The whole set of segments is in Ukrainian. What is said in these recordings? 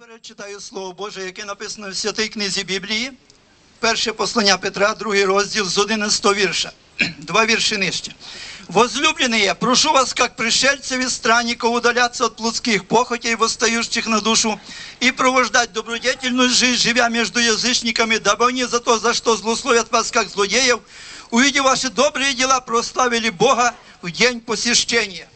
Насамперед читаю Слово Боже, яке написано в святій книзі Біблії. Перше послання Петра, другий розділ з 11 вірша. Два вірші нижче. Возлюбленные, я прошу вас, как пришельцев и странников, удаляться от плотских похотей, восстающих на душу, и провождать добродетельную жизнь, живя между язычниками, дабы они за то, за что злословят вас, как злодеев, увидев ваши добрые дела, прославили Бога в день посещения.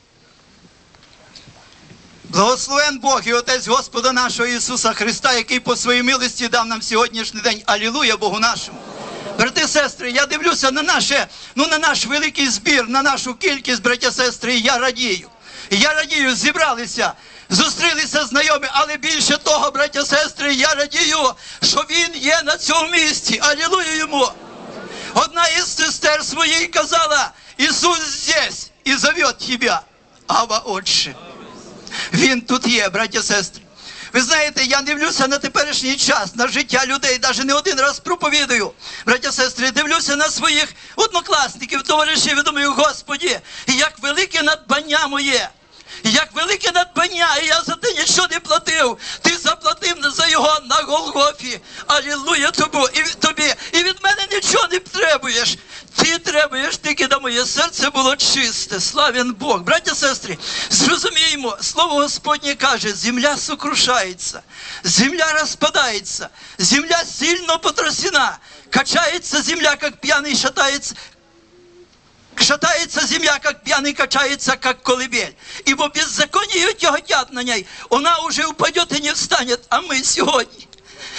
Благословен Бог і Отець Господа нашого Ісуса Христа, який по своїй милості дав нам сьогоднішній день. Алілуя Богу нашому. Брати сестри, я дивлюся на наше, ну на наш великий збір, на нашу кількість, браття сестри, і я радію. Я радію, зібралися, зустрілися знайомі, але більше того, браття сестри, я радію, що він є на цьому місці. Алілуя йому. Одна із сестер своїй казала, Ісус здесь і зовет тебе. Ава Отче. Він тут є, браття сестри. Ви знаєте, я дивлюся на теперішній час, на життя людей, навіть не один раз проповідую. Браття сестри, дивлюся на своїх однокласників, товаришів і думаю, Господі, як велике надбання моє. Як велике надбання, і я за те нічого не платив. Ти заплатив за його на Голгофі. Алілуя тобі. тільки на моє серце було чисте. Славен Бог. Браття сестри, зрозуміємо, слово Господнє каже: земля сокрушається, земля розпадається, земля сильно потрясена. Качається земля, як п'яний шатається, Шатается земля, как пьяный качается, как колыбель. Ибо беззаконие тяготят на ней. Она уже упадет и не встанет. А мы сегодня,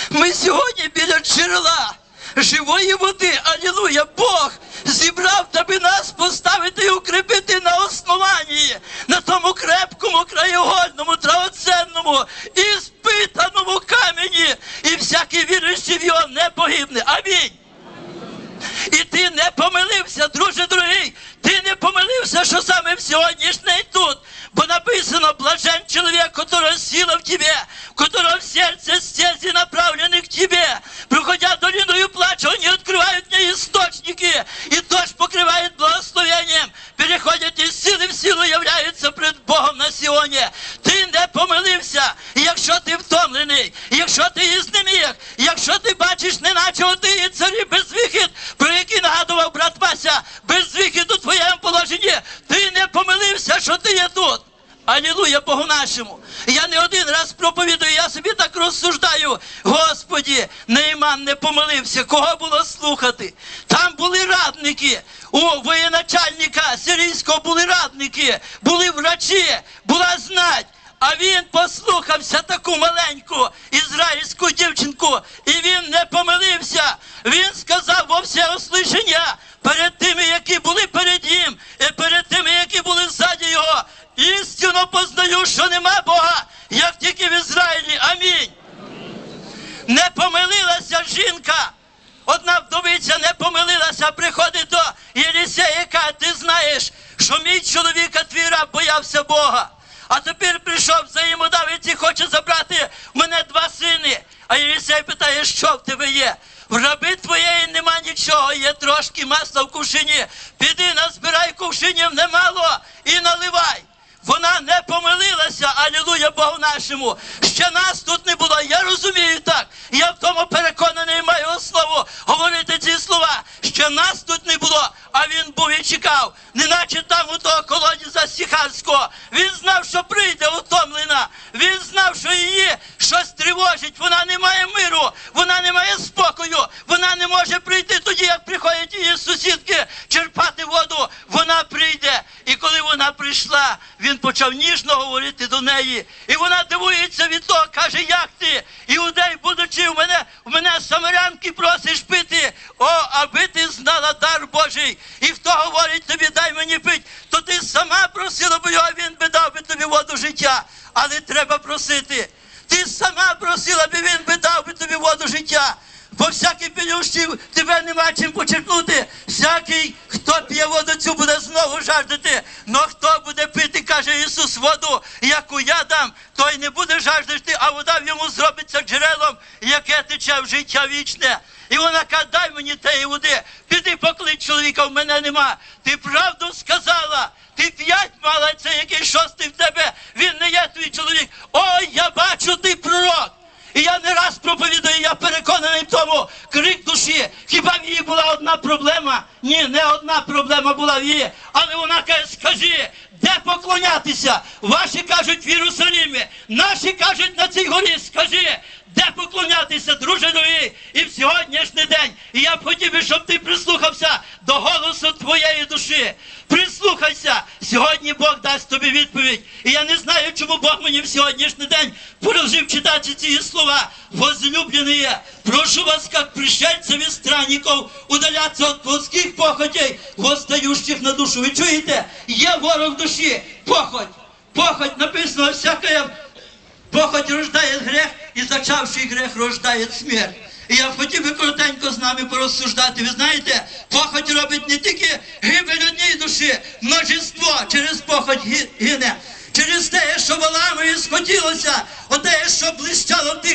мы сегодня біля джерела живої води. Алілуя! Бог зібрав, аби нас Амінь. І ти не помилився, друже дорогий. Ти не помилився, що саме в сьогоднішній тут. Бо написано, блажен чоловік, которого сила в тебе, которого в сердце стези направлены к тебе. Проходя долиною плача, они открывают мне источники, и дождь покрывает благословением. Переходять із сили в силу, являються пред Богом на Сіоні. Що ти є тут, Алілуя Богу нашому. Я не один раз проповідую, я собі так розсуждаю. Господі, Нейман не помилився, кого було слухати. Там були радники, у воєначальника сирійського були радники, були врачі, була знать. А він послухався таку маленьку і що нема Бога, як тільки в Ізраїлі. Амінь. Не помилилася жінка. Одна вдовиця не помилилася, приходить до Єлісея, і каже, ти знаєш, що мій чоловік, а твій раб боявся Бога. А тепер прийшов взаємодавець і хоче забрати в мене два сини. А Єлісей питає, що в тебе є? В раби твоєї нема нічого, є трошки масла в кувшині. Піди назбирай кувшинів немало і наливай. Вона не помилилася, алілуя Богу нашому. Ще нас тут не було. Я розумію так. Я в тому переконаний маю слово говорити ці слова. Ще нас тут не було, а він був і чекав, неначе там у того колодязя Сіхарського. Він знав, що прийде утомлена. Він знав, що її щось тривожить. Вона не має миру, вона не має спокою. Вона не може прийти тоді, як приходять її сусідки черпати воду. Вона прийде. І коли вона прийшла, він почав ніжно говорити до неї. І вона дивується від того, каже, як ти, іудей, будучи в мене, в мене самарянки просиш пити. О, аби ти знала дар Божий. І хто говорить тобі, дай мені пить, то ти сама просила б його, він би дав би тобі воду життя. Але треба просити. Ти сама просила би, він би дав би тобі воду життя. Бо всякий пилющий тебе нема чим почерпнути. Всякий, хто п'є воду цю, буде знову жаждати. Но хто буде пити, каже Ісус, воду, яку я дам, той не буде жаждати, а вода в йому зробиться джерелом, яке тече в життя вічне. І вона каже, дай мені тієї води, піди поклич чоловіка, в мене нема. Ти правду сказала. Ти п'ять мала, це який шостий в тебе, він не є твій чоловік. Ой, я бачу, ти пророк. І я не раз проповідую, я переконаний в тому, крик душі. Хіба в її була одна проблема? Ні, не одна проблема була в її. Але вона каже, скажи, де поклонятися? Ваші кажуть в Єрусалимі, наші кажуть на цій горі, скажи. Де поклонятися, друже дорогий, і в сьогоднішній день. І я б хотів би, щоб ти прислухався до голосу твоєї душі. Прислухайся, сьогодні Бог дасть тобі відповідь. І я не знаю, чому Бог мені в сьогоднішній день положив читати ці слова. Возлюблені, прошу вас, як пришельцев і странників, удаляться від плотських похотей, восстающих на душу. Ви чуєте? Є ворог душі, похоть. Похоть написано всяке Похоть рождає грех, і зачавший грех рождає смерть. І я хотів би коротенько з нами порозсуждати. Ви знаєте, похоть робить не тільки гибель однієї душі, множество через похоть гине. Через те, що волами схотілося, оте, що блищало тих